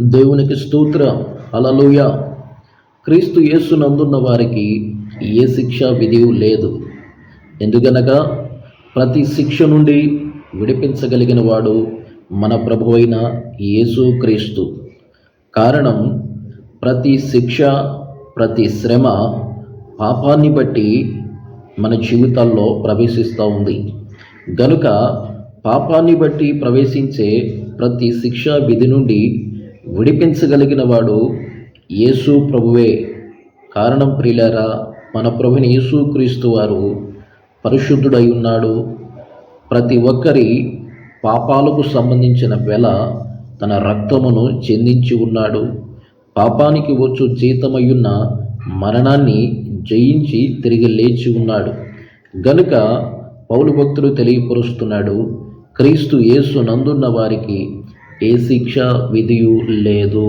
దేవునికి స్తోత్ర. అలలుయ క్రీస్తు యేసు నందున్న వారికి ఏ శిక్ష విధి లేదు. ఎందుకనగా ప్రతి శిక్ష నుండి విడిపించగలిగిన వాడు మన ప్రభు అయిన యేసు క్రీస్తు. కారణం ప్రతి శిక్ష ప్రతి శ్రమ పాపాన్ని బట్టి మన జీవితాల్లో ప్రవేశిస్తూ ఉంది. గనుక పాపాన్ని బట్టి ప్రవేశించే ప్రతి శిక్షా విధి నుండి విడిపించగలిగిన వాడు యేసు ప్రభువే. కారణం ప్రియులారా మన ప్రభుని యేసు క్రీస్తు వారు పరిశుద్ధుడై ఉన్నాడు. ప్రతి ఒక్కరి పాపాలకు సంబంధించిన వెల తన రక్తమును చెందించి ఉన్నాడు. పాపానికి వచ్చు జీతమయ్యున్న మరణాన్ని జయించి తిరిగి లేచి ఉన్నాడు. గనుక పౌలు భక్తుడు తెలియపరుస్తున్నాడు క్రీస్తు యేసు నందున్న వారికి ఏ శిక్ష విధియు లేదు.